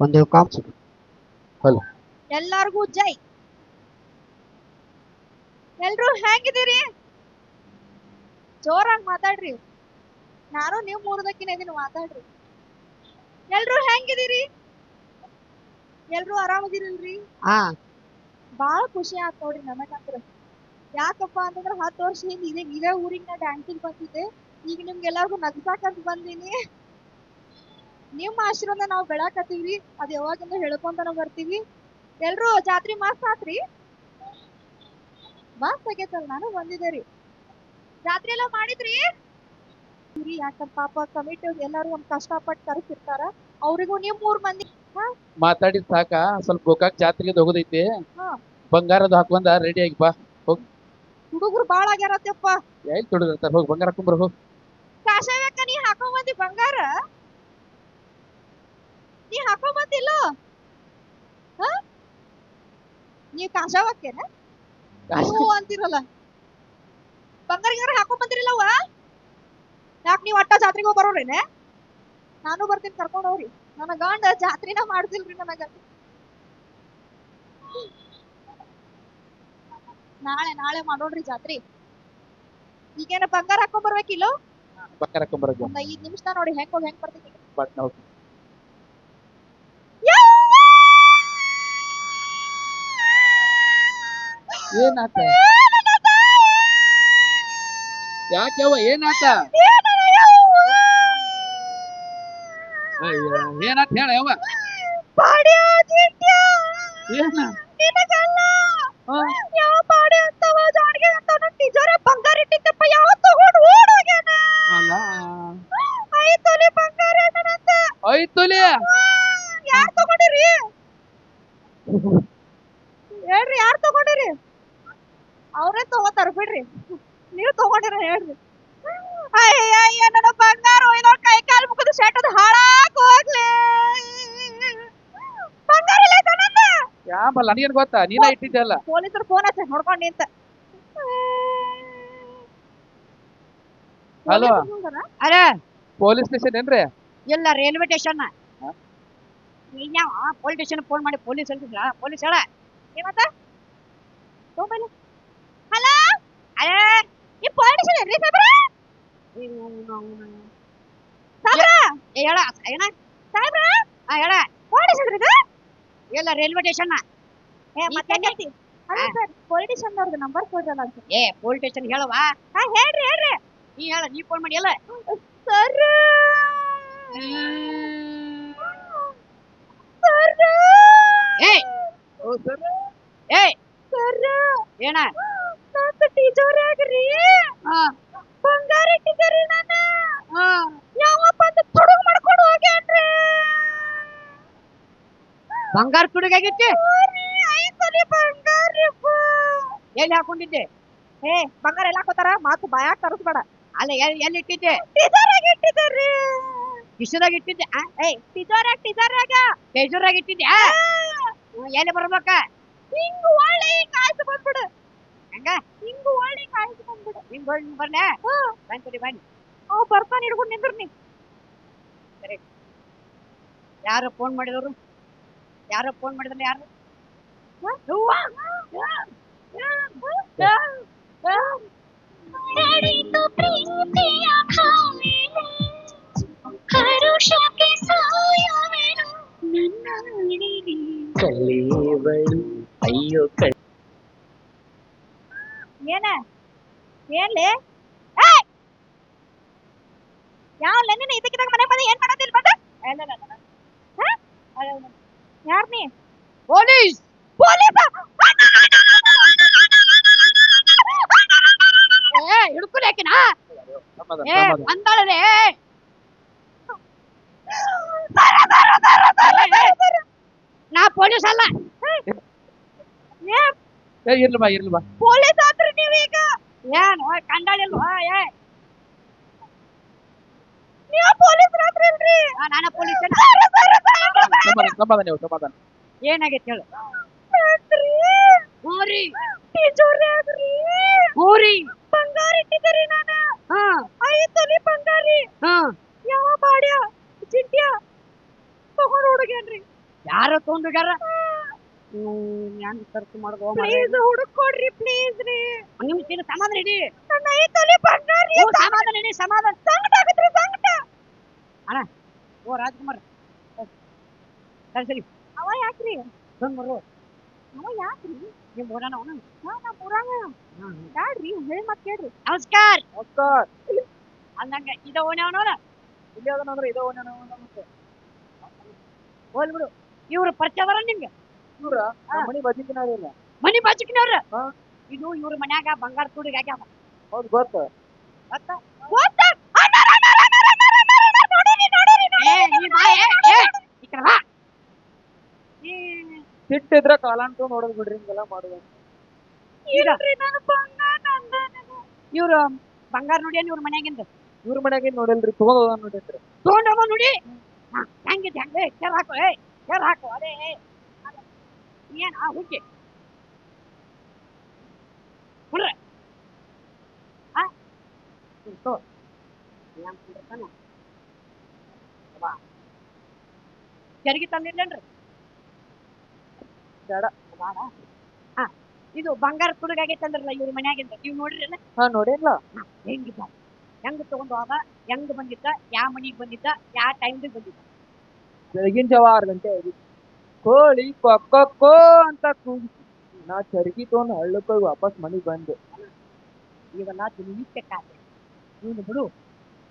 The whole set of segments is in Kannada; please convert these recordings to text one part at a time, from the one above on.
ಒಂದು ಹಲೋ. ಎಲ್ಲಾರ್ಗೂ ಜೈ. ಎಲ್ರು ಹೆಂಗಿದ್ದೀರಿ? ಜೋರಾಗಿ ಮಾತಾಡ್ರಿ. ನಾನು ನೀವು ಮೂರದಕ್ಕಿನ ಇದೀನಿ ಮಾತಾಡ್ರಿ. ಎಲ್ರು ಹೆಂಗಿದ್ದೀರಿ? ಎಲ್ರು ಆರಾಮದಿರಲ್ರಿ? ಹಾ. ಬಾಳ ಖುಷಿ ಆತ್ ನೋಡ್ರಿ ನನಗಂತ್ರ. ಯಾಕಪ್ಪ ಅಂತಂದ್ರ ಹತ್ತು ವರ್ಷ ಹಿಂದೆ ಇದೇ ಇದೇ ಊರಿಗೆ ನಾ ಡ್ಯಾನ್ಸಿಗೆ ಬಂದಿದ್ದೆ. ಈಗ ನಿಮ್ಗೆಲ್ಲರಿಗೂ ನಗ್ಸಾಕಂತ ಬಂದೀನಿ. ನಿಮ್ಮ ಆಶೀರ್ವಾದ ನಾವು ಬೆಳಕತ್ತೀವಿ ಅದ್ ಯಾವಾಗಿಂದ ಹೇಳ್ಕೊಂತಾನ ಬರ್ತೀವಿ. ಎಲ್ರು ಜಾತ್ರಿ ಮಸ್ತ್ ಆತ್ರಿ? ಮಸ್ತ್ ಆಗೇತಲ್ ನಾನು ಬಂದಿದ್ದೆ ರೀ. ಜಾತ್ರೆ ಎಲ್ಲ ಮಾಡಿದ್ರಿ? ರೀ ಯಾಕಂತ ಪಾಪ ಕಮಿಟಿ ಎಲ್ಲಾರು ಒಂದ್ ಕಷ್ಟಪಟ್ಟು ಕರ್ಸಿರ್ತಾರ ಅವ್ರಿಗೂ ನಿಮ್ ಮೂರ್ ಮಂದಿ ಮಾತಾಡಿದ್ ಸಾಕ ಸ್ವಲ್ಪ ಗೋಕಾಕ್ ಜಾತ್ರೆಗೆ ಹೋಗೋದೈತಿ. ಹಾ. ಬಂಗಾರದ ಹಾಕೊಂಡ ರೆಡಿ ಆಗಿ ಬಾ ಹುಡುಗರು ಬಾಳ ಆಗ್ಯಾರತ್ತಪ್ಪ. ಎಲ್ಲಿ ತೊಡಗಿರ್ತಾರ ಹೋಗಿ ಬಂಗಾರ ಹಾಕೊಂಬರ್ ಹೋಗ್. ಕಾಷಾಯಕ್ಕ ನೀ ಹಾಕೊಂಡ್ ಬಂದಿ ಬಂಗಾರ? ನೀ ಹಾಕೋ ಹ? ನೀವ್ ಕಾಷಾಯಕ್ಕೇನ ಹ್ಞೂ ಅಂತಿರಲ್ಲ. ಬಂಗಾರ ಗಿಂಗಾರ ಬಂದಿರಲ್ಲ ಬಂದಿರಲ್ಲವ ಯಾಕ ನೀವ್ ಅಟ್ಟ ಜಾತ್ರೆಗೆ ಹೋಗಿ ಬರೋರೇನೆ ನಾನು ಬರ್ತೀನಿ ಕರ್ಕೊಂಡ್ ಹೋಗ್ರಿ. ನನ್ನ ಗಂಡ ಜಾತ್ರಿನ ಮಾಡ್ತಿಲ್ರಿ ನನಗ. ನಾಳೆ ನಾಳೆ ಮಾಡೋಣ್ರಿ ಜಾತ್ರಿ. ಈಗೇನ ಬಂಗಾರ ಹಾಕೊಂಡ್ ಬರ್ಬೇಕಿಲ್ಲೋ? ಬಂಗಾರ ಒಂದ್ ಐದ್ ನಿಮಿಷ ನೋಡಿ ಹೆಂಗ್ ಹೋಗಿ ಹೆಂಗ್ ಬರ್ತೀನಿ. ಬಟ್ ನಾವು ಏನಾತ? ಯಾಕೆವ ಏನಾತ? ಏನಾತ ಹೇಳ ಯವ್ವ ಏನ ಹಾ. ಬಂಗಾರ ಇಟ್ಟಿದ್ದಪ್ಪ ಯಾವ ತಗೊಂಡು ಓಡೋಗ್ಯಾನ ಅಲ್ಲ ಐದ್ ತೊಲಿ ಬಂಗಾರ ನನ್ನಂತ. ಐದ್ ತೊಲಿ ಯಾರ್ ತಗೊಂಡಿರಿ ಹೇಳ್ರಿ ಯಾರ್ ತಗೊಂಡಿರಿ ಅವ್ರೇ ತಗೋತಾರ ಬಿಡ್ರಿ ನೀವ್ ತಗೊಂಡಿರ ಹೇಳ್ರಿ ಅಯ್ಯಯ್ಯ ನನ್ನ ಬಂಗಾರ ಒಯ್ದೋಳ್ ಕೈ ಕಾಲು ಮುಗಿದು ಸೆಟ್ಟದ ಹಾಳಾಗ್ ಹೋಗ್ಲಿ ಬಂಗಾರ ಇಲ್ಲ ನನ್ನ ಯಾಮಲ್ಲ ನನಗೇನ್ ಗೊತ್ತಾ? ನೀನ ಇಟ್ಟಿದ್ದೆ ಅಲ್ಲ ಪೊಲೀಸರು ಫೋನ್ ಹಚ್ಚ ನೋಡ್ಕೊಂಡ್ ನಿಂತ ಹಲೋ? ಅರೆ! ಪೊಲೀಸ್ ಸ್ಟೇಷನ್ ಏನ್ರಿ? ಇಲ್ಲ ರೈಲ್ವೆ ಸ್ಟೇಷನ್ ಹಾ? ಯಾವ ಪೊಲೀಸ್ ಸ್ಟೇಷನ್ ಫೋನ್ ಮಾಡಿ ಪೊಲೀಸ್ ಹೇಳ್ತಿದ್ರ? ಪೊಲೀಸ್ ಹೇಳ. ಏಮತ್ತ ಮೊಬೈಲ್ ಹಲೋ? ಅರೆ ಈ ಪೊಲೀಸ್ ಏನ್ರಿ ಸಾಬ್ರ ಸಾಬ್ರ ಏ ಹೇಳ ಏನ? ಸಾಬ್ರ ಆ ಹೇಳ. ಪೊಲೀಸ್ ಏನ್ರಿ ಇದು? ಇಲ್ಲ ರೈಲ್ವೆ ಸ್ಟೇಷನ್ ಏ ಸರ್ ಪೊಲೀಸ್ ಅವ್ರದ್ದು ನಂಬರ್ ಕೊಡ್ರಲ್ಲ ಅಂತ. ಏ ಪೊಲೀಸ್ ಸ್ಟೇಷನ್ ಹೇಳವ ಹಾ ಹೇಳ್ರಿ ಹೇಳ್ರಿ. ನೀ ಹೇಳ ನೀ ಫೋನ್ ಮಾಡಿ ಅಲ್ಲ ಸರ್. ಸರ್. ಏ ಓ ಸರ್. ಏನ? ನಂದು ಟೀಚರ್ ಆಗ್ರಿ. ಹಾ. ಬಂಗಾರ ಟೀಚರ್ ನಾನು. ಹಾ. ಯಾವ ಬಂದು ತುಡುಗ್ ಮಾಡ್ಕೊಂಡು ಹೋಗ್ಯಾನ್ರಿ. ಬಂಗಾರ ತುಡುಗಾಗಿತ್ತು ಸರಿ, ಐದ್ ತೊಲಿ ಬಂಗಾರಪ್ಪ. ಎಲ್ಲಿ ಹಾಕೊಂಡಿದ್ದೆ? ಏ ಬಂಗಾರ ಎಲ್ಲ ಹಾಕೋತಾರ? ಮಾತು ಬಾಯಾಗ ತರಿಸ್ಬೇಡ ಅಲ್ಲ ಎಲ್ಲಿ ಎಲ್ಲಿ ಇಟ್ಟಿದ್ದೆ? ಟೀಚರಾಗ ಇಟ್ಟಿದ್ದಾರ್ರಿ ಕಿಶದಾಗ ಇಟ್ಟಿದ್ದೆ. ಏ ಟೀಚರಾಗ ಟೀಚರಾಗ ಬೇಜೂರಾಗ ಇಟ್ಟಿದ್ದೆ. ಎಲ್ಲಿ ಬರ್ಬೇಕ? ಹಿಂಗ್ ಒಳ್ಳೆ ಹಿಂಗ್ ಆಯ್ತು ಬಂದ್ಬಿಡು. ಹಂಗ? ಹಿಂಗ್ ಒಳ್ಳೆ ಹಿಂಗ್ ಆಯ್ತು ಬಂದ್ಬಿಡು. ನಿಂಗ್ ಒಳ್ಳೆ ಬರ್ಲೆ? ಹಾ. ಬಂದ್ಬಿಡಿ ಬನ್ನಿ. ಅವ್ ಬರ್ತಾನೆ ಹಿಡ್ಕೊಂಡು ನಿಂದ್ರಿ ನೀ ಯಾರು ಫೋನ್ ಮಾಡಿದವರು? ಯಾರು ಫೋನ್ ಮಾಡಿದ್ರು ಯಾರು? ನಡೆಯಿತು ಪ್ರೀತಿಯ ಕಾವೇರಿ ಹರುಷಕ್ಕೆ ಸಾಯುವೆನು ನನ್ನ ಅಡಿಗೆ. ಕಲಿಯವಳು ಅಯ್ಯೋ ಕಲಿ ಏನ ಏನ್ಲೆ ಯಾವ ನಿನ್ನ ಇದಕ್ಕಿದಾಗ ಮನೆ ಬಂದ ಏನ್ ಮಾಡೋದಿಲ್ಲ ಬಂದ ಯಾರ್ ನೀ ಪೊಲೀಸ್ ಪೊಲೀಸ ಏ ಆಕಿನ ಏ. ನಾ ಪೊಲೀಸ್ ಅಲ್ಲ. ಏ ಇರ್ಲಿ ಬಾ ಇರ್ಲಿ ಬಾ. ಪೊಲೀಸ್ ಆದ್ರಿ ನೀವೀಗ. ಏನು ಕಂಡಾಳಿಲ್ವ? ಏ. ನೀವು ಪೊಲೀಸ್ ಆ, ನಾನ ಪೊಲೀಸ್ ಸಮಾಧಾನ ಸಮಾಧಾನ ನೀವು ಸಮಾಧಾನ ಏನಾಗೈತೆ ಹೇಳು. ಬಂಗಾರ ಇಟ್ಟಿದ್ದೀರಿ ನಾನು. ಹಾ. ಐದು ತೊಲಿ ಬಂಗಾರಿ? ಹಾ. ಯಾವ ಬಾಡ್ಯ? ಚಿಂಟ್ಯ? ತಗೊಂಡ್ ಹುಡುಗೇನ್ರಿ. ಯಾರೋ ತಗೊಂಡೋಗ್ಯಾರ ನಾನು ಖರ್ಚು ಪ್ಲೀಸ್ ಹುಡುಕೊಡ್ರಿ ಪ್ಲೀಸ್ ರೀ. ಸಮಾಧಾನ ಇಡಿ. ನನ್ನ ಐ ತೊಲಿ ಬಂಗಾರ? ಸಮಾಧಾನ ಇಡಿ ಸಮಾಧಾನ. ಸಂಗಟ ಆಗತ್ರಿ ಸಂಕಟ. ಓ ರಾಜ್ಕುಮಾರ್. ಸರಿ ಸರಿ. ಅವ ಯಾಕ್ರಿ? ಬಂದ್ಬರು ಯಾಕ್ರಿ? ಊರನ ಅವನು? ಊರಾಗ ಬ್ಯಾಡ್ರಿ ಹೇಳಿ ಕೇಳ್ರಿ. ನಮಸ್ಕಾರ. ನಮಸ್ಕಾರ. ಅಂದಂಗ ಇದ ಓಣೆ ಅವನವನ ಇಲ್ಲಿ ಅಂದ್ರೆ ಇದ ನಮಸ್ತೆ ಹೋಲ್ ಬಿಡು. ಇವ್ರ ಪರಿಚಯ ಅದಾರ ನಿಮ್ಗೆ? ಇವ್ರ? ಮನಿ ಇಲ್ಲ ಮನಿ. ಇದು ಇವ್ರ ಮನ್ಯಾಗ ಬಂಗಾರ ತುಡಿಗೆ ಆಗ್ಯಾವ. ಹೌದು ಗೊತ್ತ? ಗೊತ್ತ ಗೊತ್ತ ಅಣ್ಣಾರ, ಅಣ್ಣಾರ, ಅಣ್ಣಾರ, ಅಣ್ಣಾರ, ಅಣ್ಣಾರ, ನೋಡಿರಿ ನೋಡಿರಿ ಏ ನೀ ಬಾ ಏ, ಏ, ಈ ಕಡೆ ಬಾ ಏ, ಸಿಟ್ಟಿದ್ರ ಕಾಲಾಂಟು ನೋಡೋದ್ ಬಿಡ್ರಿ ಹಿಂಗೆಲ್ಲ ಮಾಡುವ. ಇವ್ರು ಬಂಗಾರ ನೋಡಿ ಇವ್ರ ಮನ್ಯಾಗಿಂದ? ಇವ್ರ ಮನ್ಯಾಗ ಏನ್ ನೋಡಿಲ್ರಿ ತಗೊಂಡ್ ಹೋದ ನೋಡಿದ್ರಿ ತಗೊಂಡವ ನೋಡಿ. ಹಾ, ಹೆಂಗಿದೆ ಹೆಂಗೆ ಕೇರ್ ಹಾಕು ಏ ಕೇರ್ ಹಾಕು? ಅದೇ ಏ, ಏನ್ ಆ ಹುಕ್ಕಿ ಹುಡ್ರ. ಜರಿಗೆ ತಂದಿರ್ಲೇನ್ರಿ? ಬೇಡ. ಹಾ ಇದು ಬಂಗಾರ ತುಡುಗಾಗೈತೆ ಅಂದ್ರಲ್ಲ ಇವ್ರ ಮನ್ಯಾಗಿಂದ ನೀವು ನೋಡಿರಲ್ಲ? ಹಾ ನೋಡಿಲ್ಲ ಹೆಂಗಿದ್ದ? ಹೆಂಗ್ ತಗೊಂಡು ಹೋದ? ಹೆಂಗ್ ಬಂದಿದ್ದ? ಯಾವ ಮನಿಗ್ ಬಂದಿದ್ದ? ಯಾವ ಟೈಮ್ಗೆ ಬಂದಿದ್ದ? ಬೆಳಗಿನ ಜಾವ ಆರು ಗಂಟೆ ಆಗಿತ್ತು ಕೋಳಿ ಕೊಕ್ಕೋ ಅಂತ ಕೂಗಿತು. ನಾ ಚರ್ಗಿ ತಗೊಂಡ್ ಹಳ್ಳಕ್ಕ ಹೋಗಿ ವಾಪಸ್ ಮನಿಗ್ ಬಂದೆ. ಇವೆಲ್ಲ ದಿನನಿತ್ಯ ಕಾತೆ ನೀನು ಬಿಡು.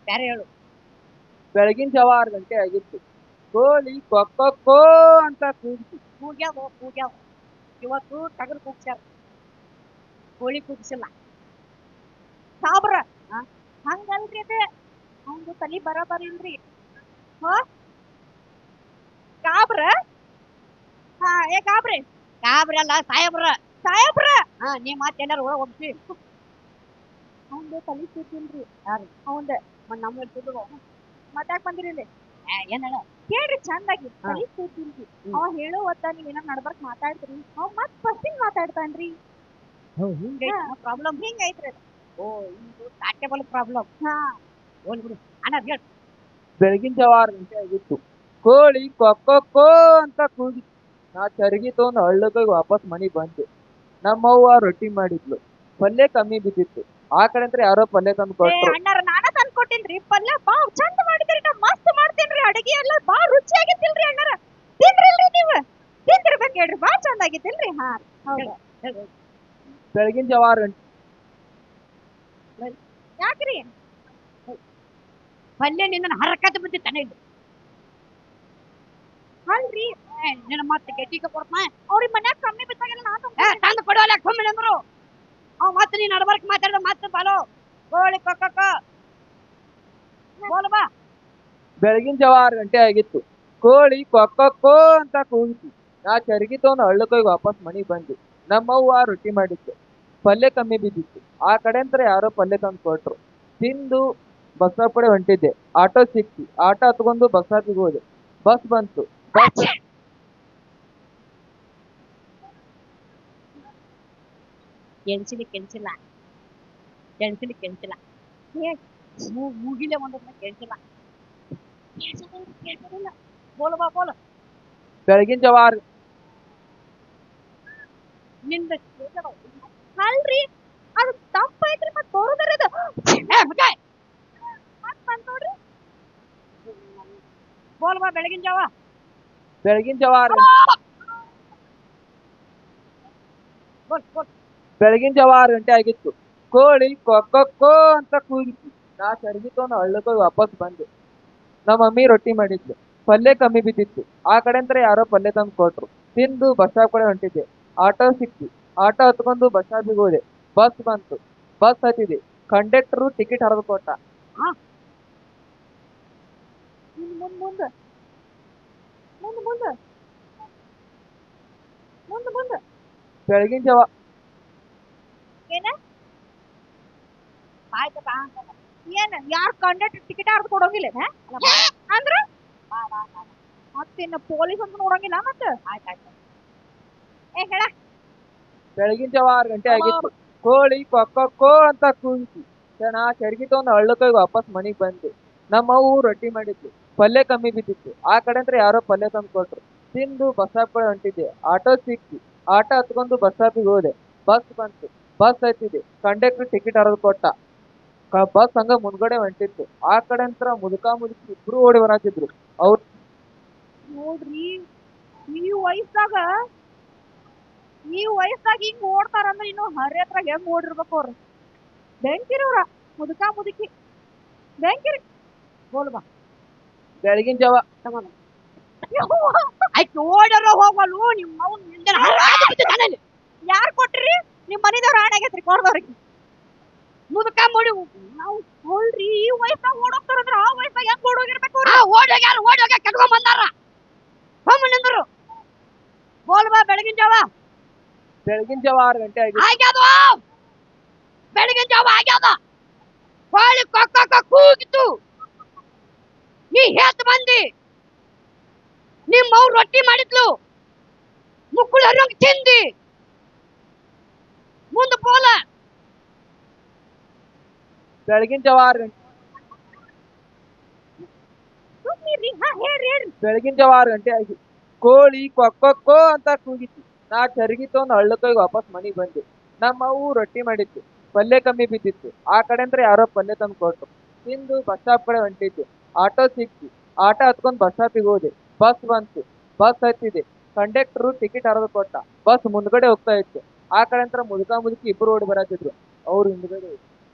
ಬೇರೆ ಹೇಳು. ಬೆಳಗಿನ ಜಾವ ಆರು ಗಂಟೆ ಆಗಿತ್ತು ಕೋಳಿ ಕೊಕ್ಕೋ ಅಂತ ಕೂಗಿತು. ಕೂಗ್ಯಾವ ಕೂಗ್ಯಾವ ಇವತ್ತು ಟಗರ್ ಕೂಗ್ಸ್ಯಾರ ಕೋಳಿ ಕೂಗ್ಸಿಲ್ಲ ಸಾಬ್ರ ಹಂಗಲ್ರಿ ಅದ. ಅವಂದು ತಲಿ ಬರಬರಿಲ್ರಿ ಹಾ? ಕಾಬ್ರ ಹಾ ಏ ಕಾಬ್ರಿ ಕಾಬ್ರಲ್ಲ ಸಾಯಬ್ರ. ಸಾಯಬ್ರ! ಹಾ ನೀ ಮಾತ್ ಎಲ್ಲಾರು ಒಳಗ್ ಹೋಗ್ತಿ ಅವಂದು ತಲಿ ಸುದ್ದಿಲ್ರಿ. ಯಾರು? ಅವಂದ. ನಮ್ಮ ಹೇಳ್ತಿದ್ರು ಮತ್ತಾಕ್ ಬಂದಿರಿ ಇಲ್ಲಿ? ಏನ್ ಹೇಳ? ಕೇಳ್ರಿ ಚಂದಾಗಿ. ಹ್ಮ್. ಅವ ಹೇಳೋ ಹೊತ್ತ ನೀವ್ ಏನಾರ ನಡ್ಬರ್ಕ್ ಮಾತಾಡ್ತೀರಿ ಅವ್ ಮತ್ ಫಸ್ಟಿಂಗ್ ಮಾತಾಡ್ತಾನ್ರಿ? ಪ್ರಾಬ್ಲಮ್ ಹಿಂಗ ಐತ್ರಿ ಓ ಇದು ಕಾಟೇಬಲ್ ಪ್ರಾಬ್ಲಮ್ ಹಾ. ಹೋಲ್ ಬಿಡು. ಅಣ್ಣ ಹೇಳ. ಬೆಳಗಿನ ಜಾವ ಆರು ಗಂಟೆ ಆಗಿತ್ತು. ಕೋಳಿ ಕೊಕ್ಕೋ ಅಂತ ಕೂಗಿತ್ತು ನಾ ಚರ್ಗಿ ತಗೊಂಡ್ ಹಳ್ಳಕ್ಕೆ ಹೋಗಿ ವಾಪಸ್ ಮನೆ ಬಂದೆ. ನಮ್ಮವ್ವ ರೊಟ್ಟಿ ಮಾಡಿದ್ಲು. ಪಲ್ಯ ಕಮ್ಮಿ ಬಿದ್ದಿತ್ತು. ಆ ಕಡೆ ಅಂದ್ರೆ ಯಾರೋ ಪಲ್ಯ ತಂದು ಕೊಟ್ಟರು ಕೊಟ್ರು. ಅಣ್ಣಾರ ನಾನ ತಂದ್ ಕೊಟ್ಟಿನ್ರಿ ಪಲ್ಯ ಬಾ ಚಂದ ಮಾಡಿದ್ರಿ ನಾ ಮಸ್ತ್ ಮಾಡ್ತೇನ್ರಿ ಅಡಗಿ ಎಲ್ಲ ಬಾ ರುಚಿ ಆಗಿತ್ತಿಲ್ರಿ ಅಣ್ಣಾರ ತಿಂದ್ರಿಲ್ರಿ ನೀವ್? ತಿಂದಿರ್ಬೇಕು ಹೇಳ್ರಿ ಬಾ ಚಂದ ಆಗಿತ್ತಿಲ್ರಿ ಹಾ ಬೆಳಗಿನ ಜವಾರ ಯಾಕ್ರಿ? ಪಲ್ಯ ನಿನ್ನ ಹರಕತ್ ಬಿದ್ದಿತ್ತಾನೆ ಇದು ಅಲ್ರಿ? ನಿನ್ನ ಮತ್ತೆ ಗಟ್ಟಿಗೆ ಕೊಡ್ತಾ ಅವ್ರಿಗೆ ಮನ್ಯಾಗ ಕಮ್ಮಿ ಬಿದ್ದಾಗೆಲ್ಲ ನಾನು ತಂದು ಕೊಡೋಲ್ಲ ಕಮ್ಮಿ ಅಂದ್ರು. ಅವ್ ಮತ್ತೆ ನೀನ್ ನಡ್ಬರ್ಕ್ ಮಾತಾಡಿದ ಮತ್ತೆ ಬಾಲೋ ಕೋಳಿ ಕೊಕ್ಕ ಬೆಳಗಿನ ಜಾವ ಆರು ಗಂಟೆ ಆಗಿತ್ತು. ಕೋಳಿ ಕೊಕ್ಕೋ ಅಂತ ಕೂಗಿತು. ನಾ ಚರ್ಗಿ ತೊಗೊಂಡು ಹಳ್ಳಕ್ ಹೋಗಿ ವಾಪಸ್ ಮನೆಗೆ ಬಂದೆ. ನಮ್ಮವ್ವ ರೊಟ್ಟಿ ಮಾಡಿತ್ತು. ಪಲ್ಯ ಕಮ್ಮಿ ಬಿದ್ದಿತ್ತು. ಆ ಕಡೆ ಅಂತ ಯಾರೋ ಪಲ್ಯ ತಂದು ಕೊಟ್ರು. ತಿಂದು ಬಸ್ ಸ್ಟಾಪ್ ಕಡೆ ಹೊಂಟಿದ್ದೆ. ಆಟೋ ಸಿಕ್ತಿ. ಆಟೋ ಹತ್ಕೊಂಡು ಬಸ್ ಸ್ಟಾಪಿಗೆ ಹೋದೆ. ಬಸ್ ಬಂತು. ಬಸ್. ಕೆನ್ಸಿಲಿ ಕೆನ್ಸಿಲ್ಲ ಮೂ- ಮೂಗಿಲೆ ಒಂದೊಂದ್ ಕೆನ್ಸಿಲ್ಲ ಕೆನ್ಸಿಲ್ಲ ಬೋಲ ಬಾ ಬೋಲ. ಬೆಳಗಿನ ಜಾವ ನಿಂದ ಅಲ್ರಿ ಅದು ತಪ್ಪ ಐತ್ರಿ ಮತ್ ತೋರುದರ ಅದು ಮತ್ ಬಂದ್ ನೋಡ್ರಿ. ಬೋಲ ಬಾ ಬೆಳಗಿನ ಜಾವ. ಬೆಳಗಿನ ಜಾವ ಬೋಲ್ ಬೋಲ್. ಬೆಳಗಿನ ಜಾವ ಆರು ಗಂಟೆ ಆಗಿತ್ತು. ಕೋಳಿ ಕೊಕ್ಕೋ ಅಂತ ಕೂಗಿತು ನಾ ಚರ್ಗಿ ತಗೊಂಡ್ ಹಳ್ಳಕ್ ಹೋಗಿ ವಾಪಸ್ ಬಂದೆ ನಮ್ಮ ಮಮ್ಮಿ ರೊಟ್ಟಿ ಮಾಡಿದ್ಲು. ಪಲ್ಯ ಕಮ್ಮಿ ಬಿದ್ದಿತ್ತು. ಆ ಕಡೆ ಅಂತ ಯಾರೋ ಪಲ್ಯ ತಂದು ಕೊಟ್ರು. ತಿಂದು ಬಸ್ ಸ್ಟಾಪ್ ಕಡೆ ಹೊಂಟಿದ್ದೆ. ಆಟೋ ಸಿಕ್ತಿ. ಆಟೋ ಹತ್ಕೊಂಡು ಬಸ್ ಸ್ಟಾಪಿಗೆ ಹೋದೆ. ಬಸ್ ಬಂತು. ಬಸ್ ಹತ್ತಿದೆ. ಕಂಡಕ್ಟರ್ ಟಿಕೆಟ್ ಹರಿದು ಕೊಟ್ಟ. ಮುಂದ್ ಮುಂದ್ ಮುಂದ್. ಮುಂದ್ ಮುಂದ್. ಮುಂದ್ ಮುಂದ್. ಬೆಳಗಿನ ಜಾವ. ಏನ? ಆಯ್ತಪ್ಪ. ಏನ್ ಯಾರ್ ಕಂಡಕ್ಟರ್ ಟಿಕೆಟ್ ಹರ್ದು ಕೊಡೋಂಗಿಲ್ಲ? ಅಂದ್ರ? ಮತ್ತಿನ್ನ ಪೊಲೀಸ್ ಅಂತ ನೋಡಂಗಿಲ್ಲ ಮತ್ತ? ಏ ಹೇಳ. ಬೆಳಗಿನ ಜಾವ ಆರು ಗಂಟೆ ಆಗಿತ್ತು. ಕೋಳಿ ಕೊಕ್ಕೋ ಅಂತ ಕೂಗಿತು ನಾ ಚರ್ಗಿ ತಗೊಂಡ್ ಹಳ್ಳಕ ವಾಪಸ್ ಮನಿಗ್ ಬಂದೆ. ನಮ್ಮ ಅವ್ವ ರೊಟ್ಟಿ ಮಾಡಿದ್ವಿ ಪಲ್ಯ ಕಮ್ಮಿ ಬಿದ್ದಿತ್ತು. ಆ ಕಡೆ ಅಂದ್ರೆ ಯಾರೋ ಪಲ್ಯ ತಂದು ಕೊಟ್ರು. ತಿಂದು ಬಸ್ ಸ್ಟಾಪ್ ಹೊಂಟಿದ್ದೆ. ಆಟೋ ಸಿಕ್ಕಿ ಆಟೋ ಹತ್ಕೊಂಡು ಬಸ್ ಸ್ಟಾಪಿಗೆ ಹೋದೆ. ಬಸ್ ಬಂತು. ಬಸ್ ಹತ್ತಿದೆ. ಕಂಡಕ್ಟರ್ ಟಿಕೆಟ್ ಹರಿದು ಕೊಟ್ಟ? ಕ- ಬಸ್ ಹಂಗ ಮುಂದ್ಗಡೆ ಹೊಂಟಿತ್ತು. ಆ ಕಡೆ ಅಂತರ ಮುದುಕ ಮುದುಕಿ ಇಬ್ರು ಓಡಿ ಬರಾತಿದ್ರು ಅವ್ರು ನೋಡ್ರಿ ಈ ವಯಸ್ಸಾಗ ಈ ವಯಸ್ಸಾಗ ಹಿಂಗ್ ಓಡ್ತಾರಂದ್ರ ಇನ್ನು ಹರಿ ಹತ್ರ ಹೆಂಗ್ ಓಡಿರ್ಬೇಕು ಅವ್ರು? ಬೆಂಕಿರವ್ರ ಮುದುಕ ಮುದುಕಿ. ಬೆಂಕಿರಿ. ಬೋಲ್ಬಾ ಬೆಳಗಿನ ಜಾವ. ಆಯ್ತು ಓಡರ ಹೋಗಲು ನಿಮ್ಮ ಯಾರು ಯಾರ್ ಕೊಟ್ರಿ? ನಿಮ್ಮ ಮನೆದವ್ರ ಆಣೆ ಆಗೈತ್ರಿ ಕೊಡ್ದವ್ರಿಗೆ. ಮುದುಕ ಮುಡಿ ನಾವು ಹೋಳ್ರಿ ಈ ವಯಸ್ಸಾಗ ಓಡೋಗ್ತಾರಂದ್ರ ಆ ವಯಸ್ಸಾಗ ಹೆಂಗ್ ಓಡೋಗಿರ್ಬೇಕು ಓಡೋಗ್ಯಾರ ಓಡೋಗ ಕಟ್ಕೊಂಡ್ ಬಂದಾರ. ಹೋಮ್ ನಿಂದ್ರು. ಬೋಲ್ಬಾ ಬೆಳಗಿನ ಜಾವ. ಬೆಳಗಿನ ಜಾವ ಆರು ಗಂಟೆ ಆಗಿತ್ತು ಆಗ್ಯಾದ ಬೆಳಗಿನ ಜಾವ ಆಗ್ಯಾದ. ಕೋಳಿ ಕೊಕ್ಕ ಕೂಗಿತು. ನೀ ಹೇತ್ ಬಂದಿ. ನಿಮ್ಮ ಅವ್ರು ರೊಟ್ಟಿ ಮಾಡಿದ್ಲು. ಮುಕ್ಕಳು ಹರಿಯಂಗ್ ತಿಂದಿ. ಮುಂದ ಪೋಲ. ಬೆಳಗಿನ ಜಾವ ಆರು ಗಂಟೆ ಬೆಳಗಿನ ಜಾವ ಆರು ಗಂಟೆ ಆಗಿ ಕೋಳಿ ಕೊಕ್ಕೋ ಅಂತ ಕೂಗಿತ್ತು. ನಾ ಚರಗಿ ಒಂದು ಹಳ್ಳಕ್ಕೋಗಿ ವಾಪಸ್ ಮನೆ ಬಂದೆ. ನಮ್ಮ ಅವು ರೊಟ್ಟಿ ಮಾಡಿತ್ತು. ಪಲ್ಯ ಕಮ್ಮಿ ಬಿದ್ದಿತ್ತು. ಆ ಕಡೆ ಅಂದ್ರೆ ಯಾರೋ ಪಲ್ಯ ತಂದು ಕೊಟ್ರು. ತಿಂದು ಬಸ್ ಸ್ಟಾಪ್ ಕಡೆ ಹೊಂಟಿದ್ದೆ. ಆಟೋ ಸಿಕ್ತು. ಆಟೋ ಹತ್ಕೊಂಡು ಬಸ್ ಸ್ಟಾಪಿಗೆ ಹೋದೆ. ಬಸ್ ಬಂತು. ಬಸ್ ಹತ್ತಿದೆ. ಕಂಡಕ್ಟರ್ ಟಿಕೆಟ್ ಹರಿದು ಕೊಟ್ಟ. ಬಸ್ ಮುಂದ್ಗಡೆ ಹೋಗ್ತಾ ಇತ್ತು. ಆ ಕಡೆ ಅಂತ ಮುದುಕ ಮುದುಕಿ ಇಬ್ರು ಓಡಿ ಬರತ್ತಿದ್ರು ಅವ್ರು ಹಿಂದ್ಗಡೆ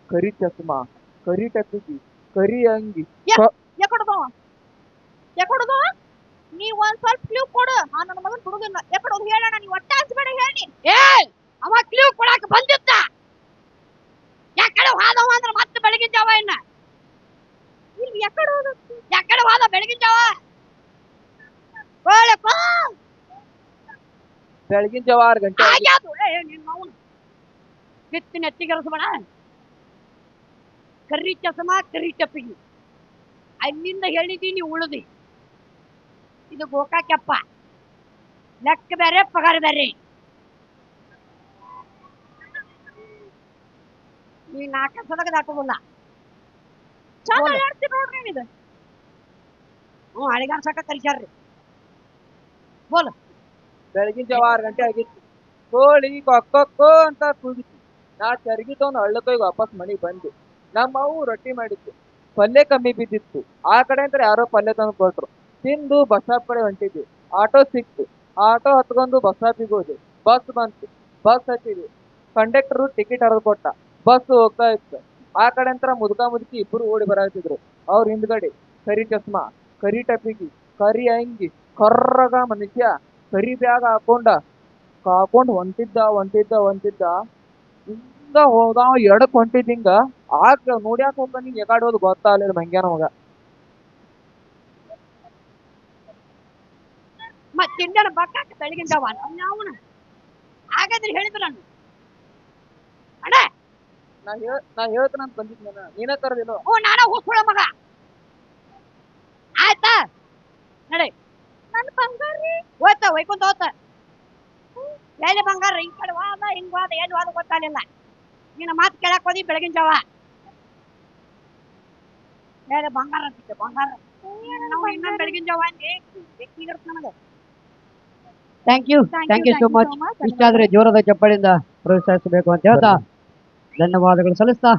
ಕರಿ ಚಸ್ಮಾ ಕರಿ ಟಪಿಗಿ ಕರಿ ಅಂಗಿ ಯಾಕೊಡದವ ಯಾಕೊಡದವ ನೀ ಒಂದ್ ಸ್ವಲ್ಪ ಕ್ಲೂ ಕೊಡು. ಆ ನನ್ನ ಮಗನ್ ಹುಡುಗನ್ನ. ಯಾಕೊಡೋದು ಹೇಳೋಣ ನೀ ಒಟ್ಟ ಹಚ್ಬೇಡ ಹೇಳಿ. ಏ ಅವ ಕ್ಲೂ ಕೊಡಾಕ ಬಂದಿದ್ದ. ಯಾಕಡೆ ಹೋದವ ಅಂದ್ರೆ ಮತ್ತೆ ಬೆಳಗಿನ ಜಾವ ಇನ್ನ? ಇಲ್ಲಿ ಯಾಕಡೆ ಹೋದ? ಯಾಕಡೆ ಹೋದ ಬೆಳಗಿನ ಜಾವ ಕೋ ಬೆಳಗಿನ ಜಾವ ಆರು ಗಂಟೆ. ಆಗ್ಯಾದು ಏ ನಿನ್ನ ಅವನು ಬಿತ್ತಿ ನೆತ್ತಿಗರಸಬೇಡ ಕರ್ರಿ ಚಸಮ ಕರ್ರಿ ಟಪ್ಪಿಗೆ ಅಲ್ಲಿಂದ ಹೇಳಿದ್ದೀನಿ ಉಳಿದಿ. ಇದು ಗೋಕಾಕೆಪ್ಪ. ಲೆಕ್ಕ ಬೇರೆ ಪಗಾರ ಬೇರೆ ನೀ ನಾಲ್ಕು ಸದಗ ದಾಟೋದಿಲ್ಲ ನೋಡ್ರಿ ಇದು ಹ್ಞೂ ಹಳಿಗಾರ ಸಾಕ ಕರಿಸ್ಯಾರ್ರಿ. ಬೋಲ ಬೆಳಗಿನ ಜಾವ ಆರು ಗಂಟೆ ಆಗಿತ್ತು? ಕೋಳಿ ಕೊಕ್ಕೋ ಅಂತ ಕೂಗಿತ್ತು. ನಾ ಚರಗಿ ತಗೊಂಡು ಹಳ್ಳಕ್ಕೋಗಿ ವಾಪಸ್ ಮನೆಗೆ ಬಂದೆ. ನಮ್ಮ ಅವು ರೊಟ್ಟಿ ಮಾಡಿತ್ತು ಪಲ್ಯ ಕಮ್ಮಿ ಬಿದ್ದಿತ್ತು. ಆ ಕಡೆ ಅಂದ್ರೆ ಯಾರೋ ಪಲ್ಯ ತಂದು ಕೊಟ್ರು. ತಿಂದು ಬಸ್ ಸ್ಟಾಪ್ ಕಡೆ ಹೊಂಟಿದ್ವಿ. ಆಟೋ ಸಿಕ್ತು. ಆಟೋ ಹತ್ಕೊಂಡು ಬಸ್ ಸ್ಟಾಪಿಗೆ ಹೋದ್ವಿ ಬಸ್ ಬಂತು. ಬಸ್ ಹತ್ತಿದ್ವಿ. ಕಂಡಕ್ಟರ್ ಟಿಕೆಟ್ ಹರಿದು ಕೊಟ್ಟ. ಬಸ್ ಹೋಗ್ತಾ ಇತ್ತು. ಆ ಕಡೆ ಅಂತ ಮುದುಕ ಮುದುಕಿ ಇಬ್ರು ಓಡಿ ಬರತ್ತಿದ್ರು ಅವ್ರ ಹಿಂದ್ಗಡೆ, ಕರಿ ಚಸ್ಮಾ, ಕರಿ ಟಪಿಗಿ ಕರಿ ಅಂಗಿ, ಕರ್ರಗ ಮನುಷ್ಯ, ಕರಿ ಬ್ಯಾಗ್ ಹಾಕೊಂಡ, ಹಾಕೊಂಡ್ ಹೊಂಟಿದ್ದ ಹೊಂಟಿದ್ದ ಹೊಂಟಿದ್ದ. ಹಿಂಗ ಹೋದ ಎಡಕ್ ಹೊಂಟಿದ್ ಹಿಂಗ ಆಗ ನೋಡ್ಯಾಕ ಹೋಗ ನೀನ್ ಎಗಾಡೋದು ಗೊತ್ತಾಗಲಿಲ್ಲ ಮಂಗ್ಯಾನ ಮಗ. ಮತ್ತೆ ಇನ್ನೇನು ಬಕ್ಕಾಕ ಬೆಳಗಿನ ಜಾವ ಅವನ ಹಾಗಾದ್ರೆ ಹೇಳಿದ್ರು ನಾನು ಅಣ್ಣ! ನಾ ಹೇಳ್ ನಾ ಹೇಳ್ತೇನೆ ಅಂತ ಬಂದಿದ್ನ ನೀನ. ಕರೆದಿಲ್ಲ ಓ ನಾನ ಹೋಗ್ಕೊಳ್ಳೋ ಮಗ. ಆಯ್ತಾ? ನಡೆ. ನನ್ನ ಬಂಗಾರಿ ಹೋಯ್ತ ಒಯ್ಕೊಂತ ಹೋತ ಎಲ್ಲಿ ಬಂಗಾರ ಈ ಕಡೆ ವಾದ ಹಿಂಗ್ ವಾದ ಎಲ್ಲಿ ವಾದ ಗೊತ್ತಾಗಲಿಲ್ಲ. ನಿನ್ನ ಮಾತು ಕೇಳಕ್ ಹೋದಿ ಬೆಳಗಿನ ಜಾವ. ಬೇರೆ ಬಂಗಾರ ಅಂತಿದ್ದೆ ಬಂಗಾರ ನಾವು ಇನ್ನೊಂದು ಬೆಳಗಿನ ಜಾವ ಅಂದಿ. ಬೆಕ್ಕಿಗಿರುತ್ತೆ thank you thank you so much ಇಷ್ಟಾದ್ರೆ ಜೋರದ ಚಪ್ಪಳಿಂದ ಪ್ರೋತ್ಸಾಹಿಸಬೇಕು ಅಂತ ಹೇಳ್ತಾ ಧನ್ಯವಾದಗಳು ಸಲ್ಲಿಸ್ತಾ.